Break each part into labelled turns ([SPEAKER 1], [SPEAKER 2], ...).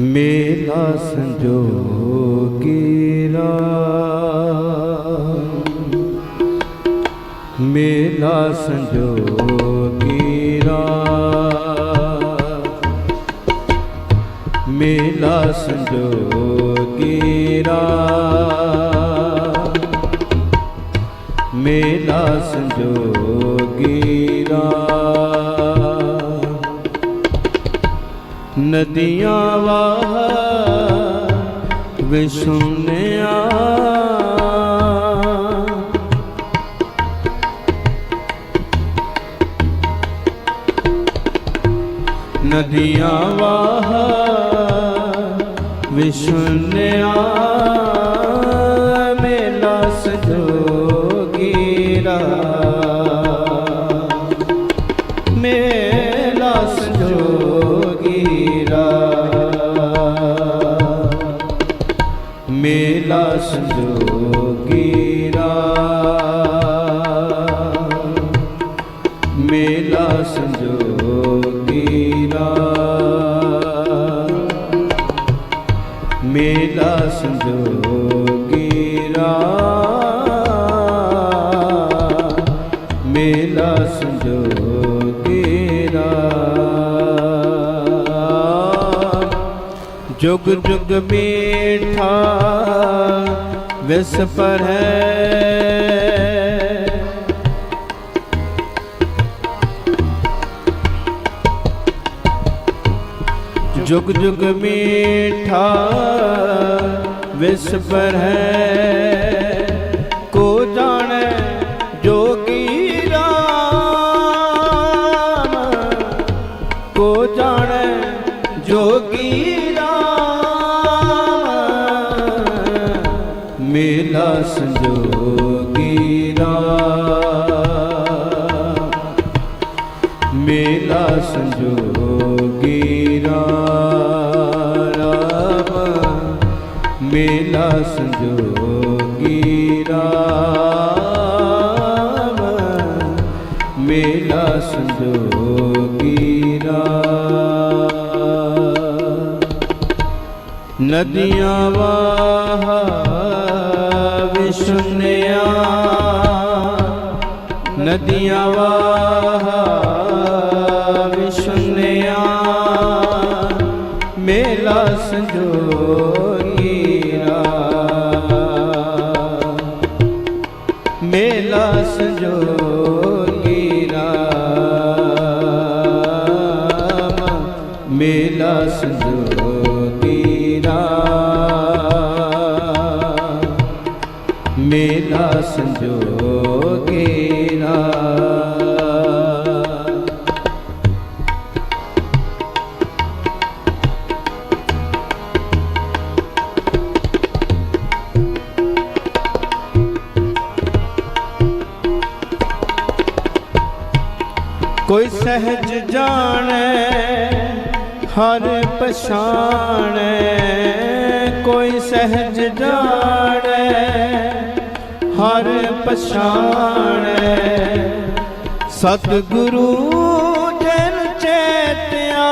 [SPEAKER 1] ਮੇਲਾ ਸੰਜੋਗੀ ਰਾਮ ਮੇਲਾ ਸੰਜੋਗੀ ਰਾਮ ਮੇਲਾ ਸੰਜੋਗੀ ਰਾਮ ਮੇਲਾ ਸੰਜੋਗੀ ਰਾਮ ਨਦੀਆਂ ਵਾਹ ਵਿਸ਼ੁਨਿਆ ਨਦੀਆਂ ਵਾਹ ਵਿਸ਼ੁਨਿਆ ਮੇਲਾ ਸੰਜੋਗੀ ਰਾ ਮੇਲਾ ਸੰਜੋਗੀ ਰਾ ਮੇਲਾ ਸੰਜੋਗੀ ਰਾ ਮੇਲਾ ਸੰਜੋਗੀ ਰਾ ਜੁਗ ਜੁਗ ਮੀਠਾ ਵਿਸ ਪਰ ਹੈ ਜੁਗ ਜੁਗ ਮੀਠਾ ਵਿਸ ਪਰ ਹੈ ਮੇਲਾ ਸੰਜੋਗੀ ਰਾਮ ਮੇਲਾ ਸੰਜੋਗੀ ਰਾਮ ਮੇਲਾ ਸੰਜੋਗੀ ਰਾਮ ਮੇਲਾ ਸੰਜੋਗੀ ਰਾਮ ਨਦੀਆਂ ਵਾਹ ਨਦੀਆਂ ਵਾਹ ਵਿਸ਼ੁਨਿਆ ਮੇਲਾ ਸੰਜੋਗੀ ਰਾ ਮੇਲਾ ਸੰਜੋਗੀ ਰਾਮ ਮੇਲਾ ਸੰਜੋਗੀ ਰਾਮ ਮੇਲਾ ਸੰਜੋਗੀ ਸਹਿਜ ਜਾਣੈ, ਹਰ ਪਛਾਣੈ। ਕੋਈ ਸਹਿਜ ਜਾਣੈ, ਹਰ ਪਛਾਣੈ। ਸਤਿਗੁਰੂ ਜਨ ਚੇਤਿਆ,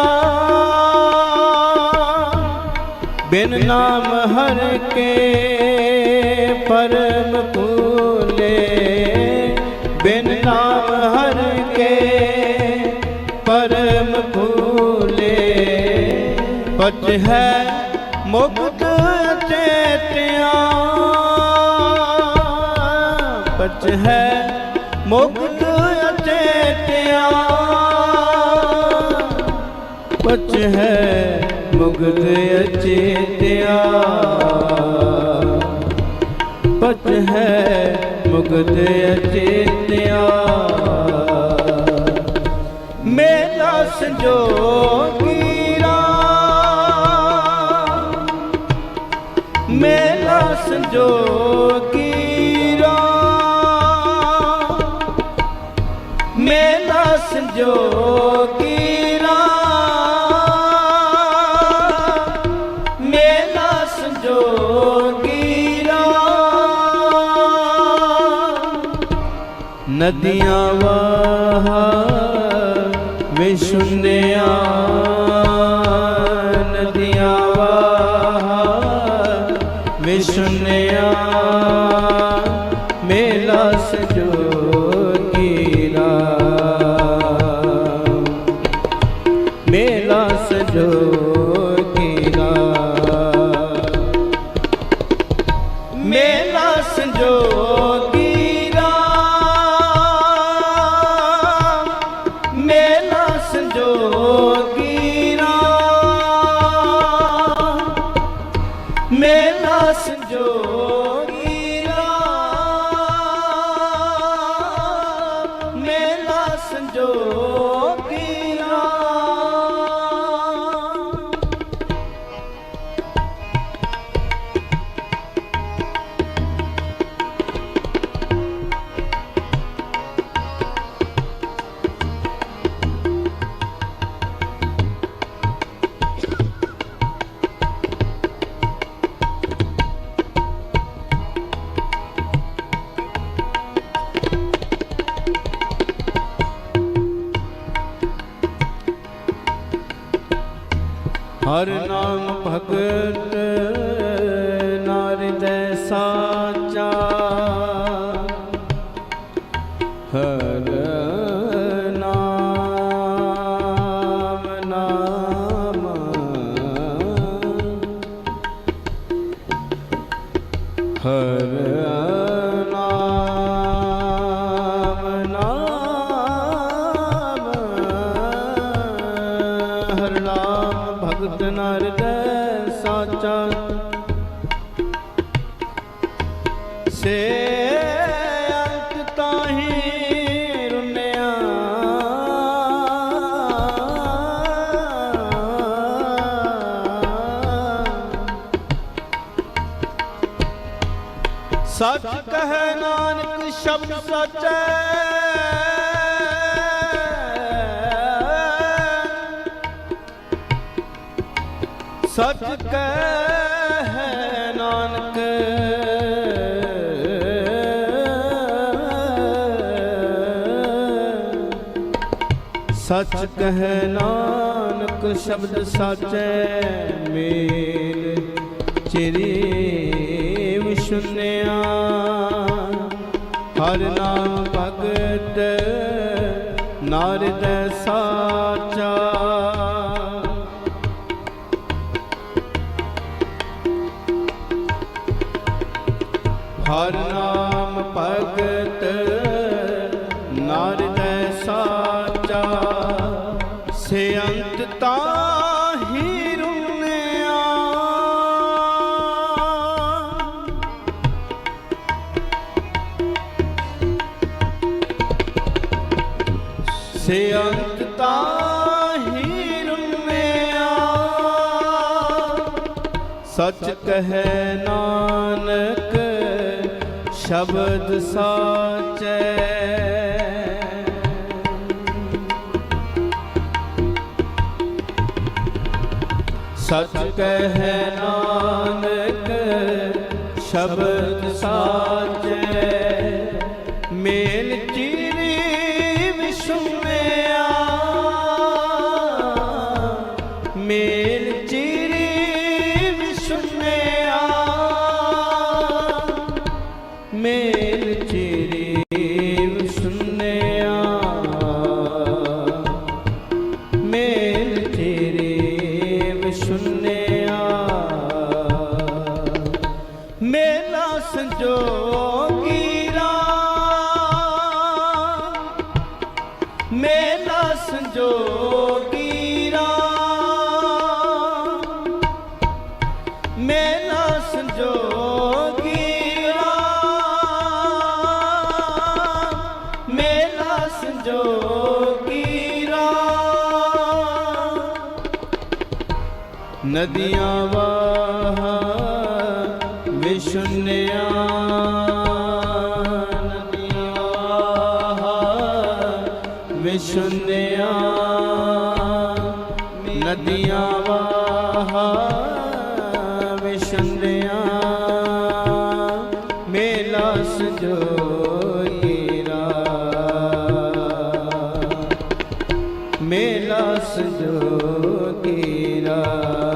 [SPEAKER 1] ਬਿਨ ਨਾਮ ਹਰ ਕੇ ਪਰਮ ਭੂਲੇ, ਬਿਨ ਨਾਮ ਹੈ ਮੁਕਤ ਚੇਤਿਆ। ਪਚ ਹੈ ਮੁਕਤ ਚੇਤਿਆ। ਪਚ ਹੈ ਮੁਗਧ ਅਚੇਤਿਆ ਪਚ ਹੈ ਮੁਗਧ ਅਚੇਤਿਆ ਮੇਰਾ ਸੰਜੋਗੀ ਮੇਲਾ ਸੰਜੋਗੀ ਰਾਮ ਮੇਲਾ ਸੰਜੋਗੀ ਰਾਮ ਮੇਲਾ ਸੰਜੋਗੀ ਰਾਮ ਨਦੀਆਂ ਵਾਹ ਵਿਸ਼ੁੰਨਿਆ ਨਦੀਆਂ ਸੰਜੋਗੀ ਹਰ ਨਾਮ ਭਗਤ ਨਾਰਿਦੈ ਸਾਚਾ। ਹਰ ਨਾਮ ਨਾਮ। ਹਰ ਨਾਮ ਨਾਮ। ਹਰ ਨਾਮ। ਭਗਤ ਦੇ ਸਾਚਾ। ਸੇ ਅੰਤ ਤਾਹੀ ਰੁਨਿਆ। ਸੱਚ ਕਹੈ ਨਾਨਕ ਸ਼ਬਦ ਸਚੈ। ਸੱਚ ਕਹਿ ਨਾਨਕ। ਸੱਚ ਕਹਿ ਨਾਨਕ ਸ਼ਬਦ ਸਾਚੈ ਮੇਲ ਚਿਰੇ ਸੁਨਿਆ। ਹਰ ਨਾਮ ਭਗਤ, ਨਾਰਦ ਸਾਚਾ ਹਰ ਨਾਮ ਭਗਤ, ਨਾਰਦ ਸਾਚਾ। ਸੇ ਅੰਤ ਤਾਹੀ ਰੁਨਿਆ ਸੇ ਤਾਹੀ ਰੁਨਿਆ ਸੱਚ ਕਹੈ ਨਾਨਕ ਸ਼ਬਦ ਸਾਚੈ। ਸੱਚ ਕਹੈ ਨਾਨਕ ਸ਼ਬਦ ਸਾਚੈ। ਨਦੀਆਂ ਵਾਹ ਵਿਸ਼ੁਨਿਆ ਨਦੀਆਂ ਵਾਹ ਵਿਸ਼ੁਨਿਆ ਨਦੀਆਂ ਵਾਹ ਵਿਸ਼ੁਨਿਆ ਮੇਲਾ ਸਜੋਈ ਰਾ ਮੇਲਾ ਸਜੋਗੀ ਰਾਮ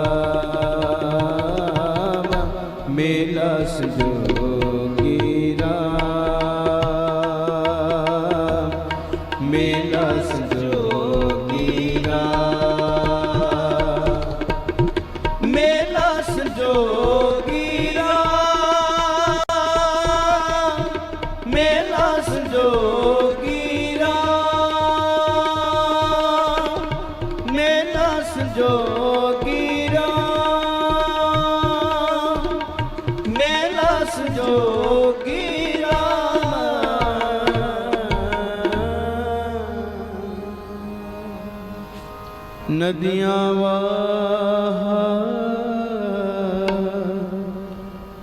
[SPEAKER 1] ਨਦੀਆਂ ਵਾਹ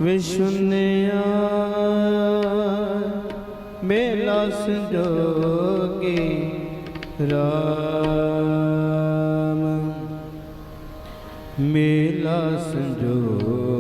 [SPEAKER 1] ਵਿਸ਼ੁਨਿਆ ਮੇਲਾ ਸੰਜੋਗੀ ਰਾਮ। ਮੇਲਾ ਸੰਜੋਗੀ